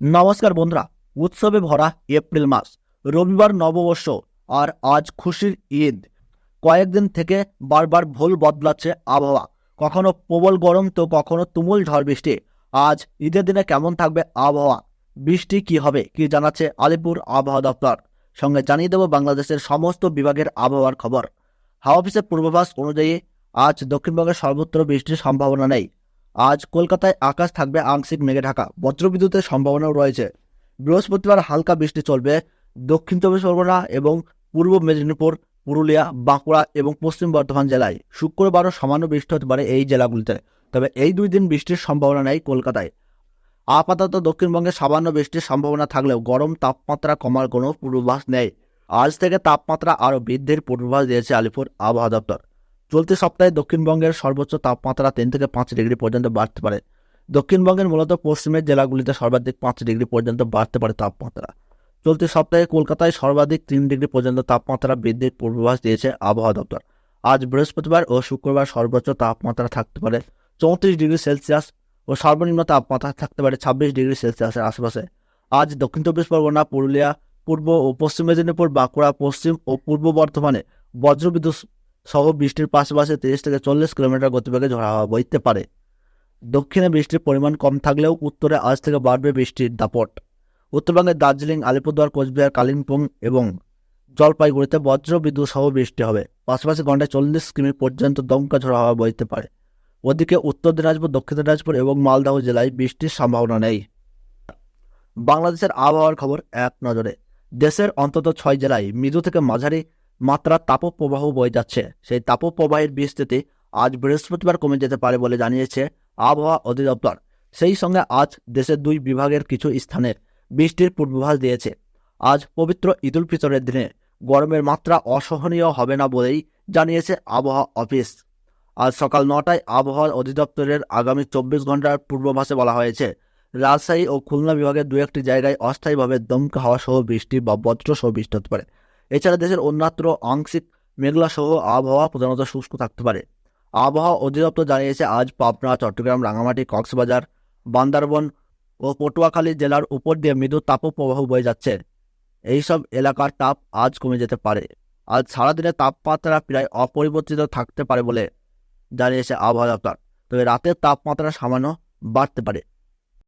নমস্কার বন্ধুরা, উৎসবে ভরা এপ্রিল মাস, রবিবার নববর্ষ আর আজ খুশির ঈদ। কয়েকদিন থেকে বারবার ভুল বদলাচ্ছে আবহাওয়া। কখনো প্রবল গরম, তো কখনো তুমুল ঝড় বৃষ্টি। আজ ঈদের দিনে কেমন থাকবে আবহাওয়া? বৃষ্টি কি হবে, কি জানাচ্ছে আলিপুর আবহাওয়া দপ্তর? সঙ্গে জানিয়ে দেব বাংলাদেশের সমস্ত বিভাগের আবহাওয়ার খবর। হাওয়া অফিসের পূর্বাভাস অনুযায়ী আজ দক্ষিণবঙ্গের সর্বত্র বৃষ্টির সম্ভাবনা নেই। আজ কলকাতায় আকাশ থাকবে আংশিক মেঘে ঢাকা। বজ্রবিদ্যুতের সম্ভাবনাও রয়েছে। বৃহস্পতিবার হালকা বৃষ্টি চলবে। দক্ষিণ চব্বিশ পরগনা এবং পূর্ব মেদিনীপুর, পুরুলিয়া, বাঁকুড়া এবং পশ্চিম বর্ধমান জেলায় শুক্রবারও সামান্য বৃষ্টি হতে পারে এই জেলাগুলিতে। তবে এই দুই দিন বৃষ্টির সম্ভাবনা নেই কলকাতায়। আপাতত দক্ষিণবঙ্গে সামান্য বৃষ্টির সম্ভাবনা থাকলেও গরম তাপমাত্রা কমার কোনো পূর্বাভাস নেই। আজ থেকে তাপমাত্রা আরও বৃদ্ধির পূর্বাভাস দিয়েছে আলিপুর আবহাওয়া দপ্তর। চলতি সপ্তাহে দক্ষিণবঙ্গের সর্বোচ্চ তাপমাত্রা তিন থেকে পাঁচ ডিগ্রি পর্যন্ত বাড়তে পারে। দক্ষিণবঙ্গের মূলত পশ্চিমের জেলাগুলিতে সর্বাধিক পাঁচ ডিগ্রি পর্যন্ত বাড়তে পারে তাপমাত্রা। চলতি সপ্তাহে কলকাতায় সর্বাধিক তিন ডিগ্রি পর্যন্ত তাপমাত্রা বৃদ্ধির পূর্বাভাস দিয়েছে আবহাওয়া দপ্তর। আজ বৃহস্পতিবার ও শুক্রবার সর্বোচ্চ তাপমাত্রা থাকতে পারে চৌত্রিশ ডিগ্রি সেলসিয়াস ও সর্বনিম্ন তাপমাত্রা থাকতে পারে ছাব্বিশ ডিগ্রি সেলসিয়াসের আশেপাশে। আজ দক্ষিণ চব্বিশ পরগনা, পুরুলিয়া, পূর্ব ও পশ্চিম মেদিনীপুর, বাঁকুড়া, পশ্চিম ও পূর্ব বর্ধমানে বজ্রবিদ্যুৎ সহ বৃষ্টির পাশাপাশি তিরিশ থেকে চল্লিশ কিলোমিটার গতিবেগে ঝড় হাওয়া বইতে পারে। দক্ষিণে বৃষ্টির পরিমাণ কম থাকলেও উত্তরে আজ থেকে বাড়বে বৃষ্টির দাপট। উত্তরবঙ্গের দার্জিলিং, আলিপুরদুয়ার, কোচবিহার, কালিম্পং এবং জলপাইগুড়িতে বজ্র বিদ্যুৎ সহ বৃষ্টি হবে। পাশাপাশি ঘন্টায় চল্লিশ কিমি পর্যন্ত দমকা ঝড় হাওয়া বইতে পারে। ওদিকে উত্তর দিনাজপুর, দক্ষিণ দিনাজপুর এবং মালদহ জেলায় বৃষ্টির সম্ভাবনা নেই। বাংলাদেশের আবহাওয়ার খবর এক নজরে। দেশের অন্তত ছয় জেলায় মৃদু থেকে মাঝারি মাত্রার তাপপ্রবাহ বয়ে যাচ্ছে। সেই তাপপ্রবাহের বিস্তৃতি আজ বৃহস্পতিবার কমে যেতে পারে বলে জানিয়েছে আবহাওয়া অধিদপ্তর। সেই সঙ্গে আজ দেশের দুই বিভাগের কিছু স্থানে বৃষ্টির পূর্বাভাস দিয়েছে। আজ পবিত্র ঈদুল ফিতরের দিনে গরমের মাত্রা অসহনীয় হবে না বলেই জানিয়েছে আবহাওয়া অফিস। আজ সকাল নটায় আবহাওয়া অধিদপ্তরের আগামী চব্বিশ ঘণ্টার পূর্বাভাসে বলা হয়েছে, রাজশাহী ও খুলনা বিভাগের দু একটি জায়গায় অস্থায়ীভাবে দমকা হাওয়া সহ বৃষ্টি বা বজ্র সহ বৃষ্টি হতে পারে। এছাড়া দেশের অন্যত্র আংশিক মেঘলা সহ আবহাওয়া প্রধানত শুষ্ক থাকতে পারে। আবহাওয়া অধিদপ্তর জানিয়েছে, আজ পাবনা, চট্টগ্রাম রাঙামাটি কক্সবাজার, বান্দারবন ও পটুয়াখালী জেলার উপর দিয়ে মৃদু তাপপ্রবাহ বয়ে যাচ্ছে। এইসব এলাকার তাপ আজ কমে যেতে পারে। আজ সারাদিনে তাপমাত্রা প্রায় অপরিবর্তিত থাকতে পারে বলে জানিয়েছে আবহাওয়া দপ্তর। তবে রাতের তাপমাত্রা সামান্য বাড়তে পারে।